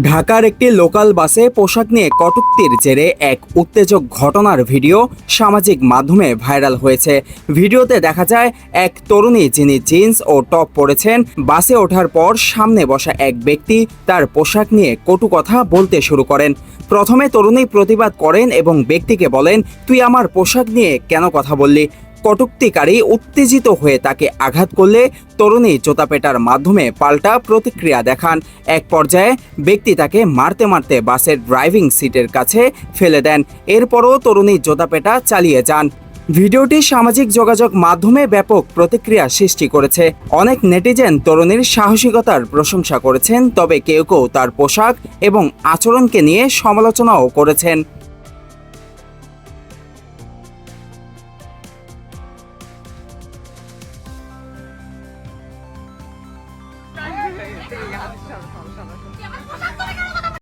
ঢাকার একটি লোকাল বাসে পোশাক নিয়ে কটুক্তির জেরে এক উত্তেজক ঘটনার ভিডিও সামাজিক মাধ্যমে ভাইরাল হয়েছে। ভিডিওতে দেখা যায়, এক তরুণী যিনি জিন্স ও টপ পরেছেন, বাসে ওঠার পর সামনে বসা এক ব্যক্তি তার পোশাক নিয়ে কটু কথা বলতে শুরু করেন। প্রথমে তরুণী প্রতিবাদ করেন এবং ব্যক্তিকে বলেন, তুই আমার পোশাক নিয়ে কেন কথা বললি? কটুক্তিকারী উত্তেজিত হয়ে তাকে আঘাত করলে তরুণী জোতাপেটার মাধ্যমে পাল্টা প্রতিক্রিয়া দেখান। এক পর্যায়ে ব্যক্তি তাকে মারতে মারতে বাসের ড্রাইভিং সিটের কাছে ফেলে দেন। এরপরও তরুণী জোতাপেটা চালিয়ে যান। ভিডিওটি সামাজিক যোগাযোগ মাধ্যমে ব্যাপক প্রতিক্রিয়া সৃষ্টি করেছে। অনেক নেটিজেন তরুণীর সাহসিকতার প্রশংসা করেছেন, তবে কেউ কেউ তার পোশাক এবং আচরণকে নিয়ে সমালোচনাও করেছেন। 这个牙齿上的